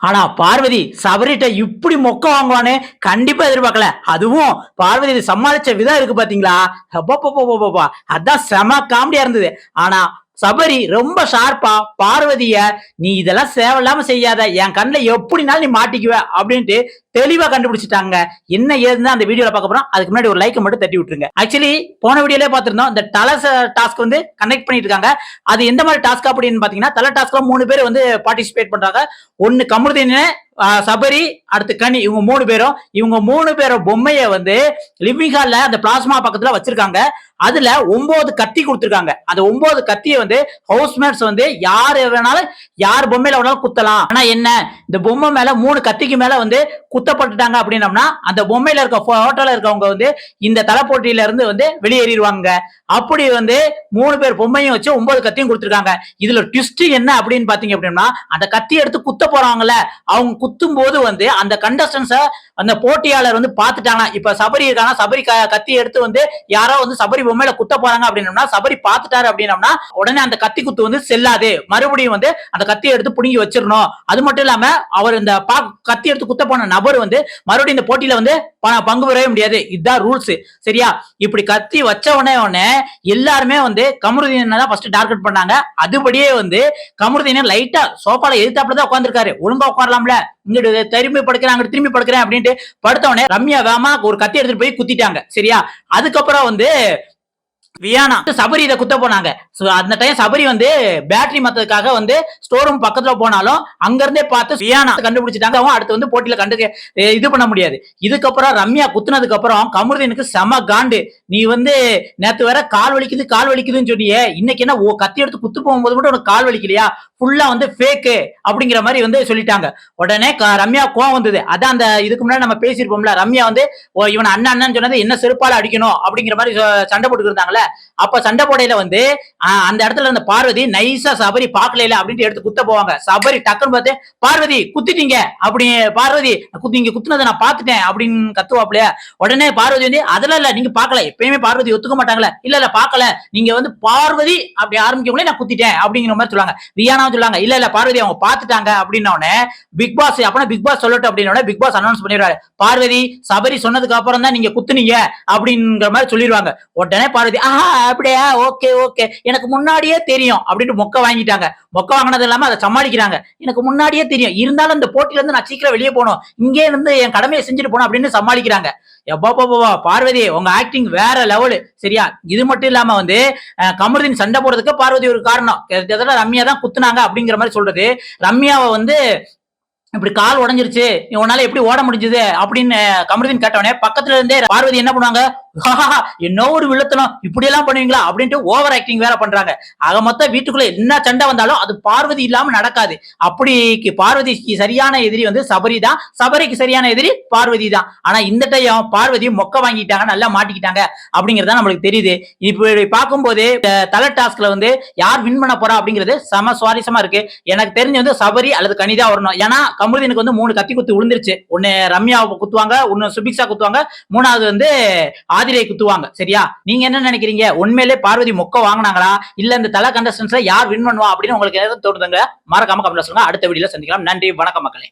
ஆனா பார்வதி சபரிட்ட இப்படி மொக்க வாங்குவான்னு கண்டிப்பா எதிர்பார்க்கல. அதுவும் பார்வதி இது சமாளிச்ச விதம் இருக்கு பாத்தீங்களா? பாப்பா அதான் செம காமெடியா இருந்தது. ஆனா சபரி ரொம்ப ஷார்ப்பா பார்வதிய நீ இதெல்லாம் சேவையில்லாம செய்யாத. என் கண்ணில் எப்படினாலும் நீ மாட்டிக்குவ. அப்படின்ட்டு தெளிவா கண்டுபிடிச்சிட்டாங்க. என்ன ஏதுன்னு அந்த வீடியோல பார்க்க போறோம். அதுக்கு முன்னாடி ஒரு லைக் மட்டும் தட்டி விட்டுருங்க. ஆக்சுவலி போன வீடியோலே பார்த்திருந்தோம். இந்த டலஸ் டாஸ்க் வந்து கனெக்ட் பண்ணிட்டு இருக்காங்க அது எந்த மாதிரி டாஸ்க் அப்படின்னு பாத்தீங்கன்னா தலை டாஸ்க்ல மூணு பேர் வந்து பார்ட்டிசிபேட் பண்றாங்க. ஒன்னு கமருதீன் சபரி அடுத்து கனி இவங்க மூணு பேரும். இவங்க மூணு பேரும் பொம்மையை வந்து லிவிங் ஹால்ல அந்த பிளாஸ்மா பக்கத்துல வச்சிருக்காங்க. அதுல ஒன்பது கத்தி கொடுத்திருக்காங்க. அந்த ஒன்பது கத்தியை வந்து ஹவுஸ்மேட்ஸ் வந்து யார் வேணாலும் யார் பொம்மையில வேணாலும் குத்தலாம். ஆனா என்ன? இந்த பொம்மை மேல மூணு கத்திக்கு மேல வந்து குத்தப்பட்டுட்டாங்க அப்படின்னம்னா அந்த பொம்மையில இருக்க போட்டோல இருக்கவங்க வந்து இந்த தலைப்போட்டியில இருந்து வந்து வெளியேறிடுவாங்க. அப்படி வந்து மூணு பேர் பொம்மையும் வச்சு ஒன்பது கத்தியும் கொடுத்துருக்காங்க. இதுல ட்விஸ்ட் என்ன அப்படின்னு பாத்தீங்க அப்படின்னா அந்த கத்தி எடுத்து குத்த போறாங்கல்ல அவங்க குத்தும் போது வந்து அந்த கண்டஸ்டன்ஸ அந்த போட்டியாளர் வந்து பாத்துட்டாங்க இப்ப சபரி இருக்காங்க சபரி க- கத்தி எடுத்து வந்து யாரோ வந்து சபரி பொம்மையில குத்த போறாங்க அப்படின்னம்னா சபரி பாத்துட்டாரு அப்படின்னம்னா உடனே அந்த கத்தி குத்து வந்து செல்லாது. மறுபடியும் வந்து அந்த கத்தி எடுத்து புடுங்கி வச்சிடணும். அது மட்டும் இல்லாம அவர் இந்த பா கத்தி எடுத்து குத்த போன நபர் வந்து மறுபடியும் இந்த போட்டியில வந்து ப- பங்கு பெறவே முடியாது. இதுதான் ரூல்ஸ். சரியா? இப்படி கத்தி வச்ச உடனே உடனே எல்லாருமே வந்து கமருதீனை தான் ஃபர்ஸ்ட் டார்கெட் பண்ணாங்க. அதுபடியே வந்து கமருதீனை லைட்டா சோஃபால எதிர்த்தாப்புல தான் உட்காந்துருக்காரு ஒழுங்கா உட்காரலாம்ல. இங்கிட்டு திரும்பி படுக்கிறேன் அங்கிட்டு திரும்பி படுக்கிறேன் அப்படின்ட்டு படுத்த உடனே ரம்யா வேமா ஒரு கத்தி எடுத்துட்டு போய் குத்திட்டாங்க. சரியா? அதுக்கப்புறம் வந்து வியானா. சபரி இதை குத்த போனாங்க. அந்த டைம் சபரி வந்து பேட்டரி மத்ததுக்காக வந்து ஸ்டோர் ரூம் பக்கத்துல போனாலும் அங்க இருந்தே பார்த்து வியானா கண்டுபிடிச்சிட்டாங்க. அவன் அடுத்து வந்து போட்டியில கண்டு இது பண்ண முடியாது. இதுக்கப்புறம் ரம்யா குத்துனதுக்கு அப்புறம் கமருதீனுக்கு செம காண்டு. நீ வந்து நேத்து வேற கால் வலிக்குது கால் வலிக்குதுன்னு சொன்னியே. இன்னைக்கு என்ன ஓ கத்தி எடுத்து குத்து போகும்போது மட்டும் உனக்கு கால் வலிக்கலையா? ஃபுல்லா வந்து ஃபேக்கு அப்படிங்கிற மாதிரி வந்து சொல்லிட்டாங்க. உடனே க- ரம்யா கோவம் வந்தது. அதான் அந்த இதுக்கு முன்னாடி நம்ம பேசியிருப்போம்ல ரம்யா வந்து ஓ இவன் அண்ணன் அண்ணன் சொன்னது என்ன செருப்பால அடிக்கணும் அப்படிங்கிற மாதிரி சண்டை போட்டுக்கிருந்தாங்களே அப்ப சண்டை போடையில வந்து அந்த இடத்துல இருந்த பார்வதி நைஸா சபரி பாக்கல அப்படின்ட்டு எடுத்து குத்த போவாங்க. சபரி டக்குன்னு பார்த்து பார்வதி குத்திட்டீங்க. அப்படி பார்வதி நீங்க குத்துனதை நான் பாத்துட்டேன் அப்படின்னு கத்துவாப்லையா உடனே பார்வதி வந்து அதெல்லாம் இல்ல நீங்க பாக்கல எப்பயுமே பார்வதி ஒத்துக்க மாட்டாங்களே இல்ல இல்ல பாக்கல நீங்க வந்து பார்வதி அப்படி ஆரம்பிக்கவங்களே நான் குத்திட்டேன் அப்படிங்கிற மாதிரி சொல்லுவாங்க. வியானா சொல்லுவாங்க இல்ல இல்ல பார்வதி அவங்க பாத்துட்டாங்க அப்படின்ன உடனே பிக் பாஸ் அப்பனா பிக் பாஸ் சொல்லட்டும் அப்படின்னு பிக் பாஸ் அனௌன்ஸ் பண்ணிடுவாரு. பார்வதி சபரி சொன்னதுக்கு அப்புறம் தான் நீங்க குத்துனீங்க அப்படிங்கிற மாதிரி சொல்லிடுவாங்க. உடனே பார்வதி ஆஹா அப்படியா? Okay okay. எனக்கு முன்னாடியே தெரியும் அப்படின்னு மொக்க வாங்கிட்டாங்க. மொக்க வாங்கினது இல்லாம அதை சமாளிக்கிறாங்க. எனக்கு முன்னாடியே தெரியும். இருந்தாலும் இந்த போட்டியில இருந்து நான் சீக்கிரம் வெளியே போகணும். இங்கே இருந்து என் கடமையை செஞ்சுட்டு போனோம் அப்படின்னு சமாளிக்கிறாங்க. எப்பப்பா பார்வதி உங்க ஆக்டிங் வேற லெவலு சரியா? இது மட்டும் இல்லாம வந்து கமருதீன் சண்டை போடுறதுக்கு பார்வதி ஒரு காரணம். ரம்யா தான் குத்துனாங்க அப்படிங்கிற மாதிரி சொல்றது. ரம்யாவை வந்து இப்படி கால் உடஞ்சிருச்சு. உன்னால எப்படி ஓட முடிஞ்சது அப்படின்னு கமருதீன் கேட்டவனே பக்கத்துல இருந்தே பார்வதி என்ன பண்ணுவாங்க? என்ன ஒரு விழுத்தனம் இப்படி எல்லாம் பண்ணுவீங்களா? அப்படின்ட்டு ஓவர் ஆக்டிங் வேற பண்றாங்க. ஆக மொத்தம் வீட்டுக்குள்ள என்ன சண்டை வந்தாலும் அது பார்வதி இல்லாம நடக்காது. அப்படிக்கு பார்வதிக்கு சரியான எதிரி வந்து சபரி தான் சபரிக்கு சரியான எதிரி பார்வதி தான் ஆனா இந்த டைம் பார்வதி மொக்க வாங்கிட்டாங்க நல்லா மாட்டிக்கிட்டாங்க அப்படிங்கறத தான் நம்மளுக்கு தெரியுது. இப்படி பார்க்கும்போது தலை டாஸ்க்ல வந்து யார் வின் பண்ண போறா அப்படிங்கிறது செம சுவாரஸ்யமா இருக்கு. எனக்கு தெரிஞ்சு வந்து சபரி அல்லது கனிதா வரணும். ஏன்னா கமருதீனுக்கு வந்து மூணு கத்தி குத்து விழுந்துருச்சு. ஒன்னு ரம்யா குத்துவாங்க ஒன்னு சுபிக்ஷா குத்துவாங்க. மூணாவது வந்து ஆதி ஆதிரை குத்துவாங்க. சரியா? நீங்க என்ன நினைக்கிறீங்க? உண்மையிலே பார்வதி மொக்க வாங்குனாங்களா? இல்ல இந்த தலை கண்டஸ்டன்ஸ்ல யார் வின் பண்ணுவா அப்படின்னு உங்களுக்கு எதாவது தோணுதுங்க? மறக்காம கமெண்ட்ல சொல்லுங்க. அடுத்த வீடியோல சந்திக்கலாம். நன்றி. வணக்கம் மக்களே.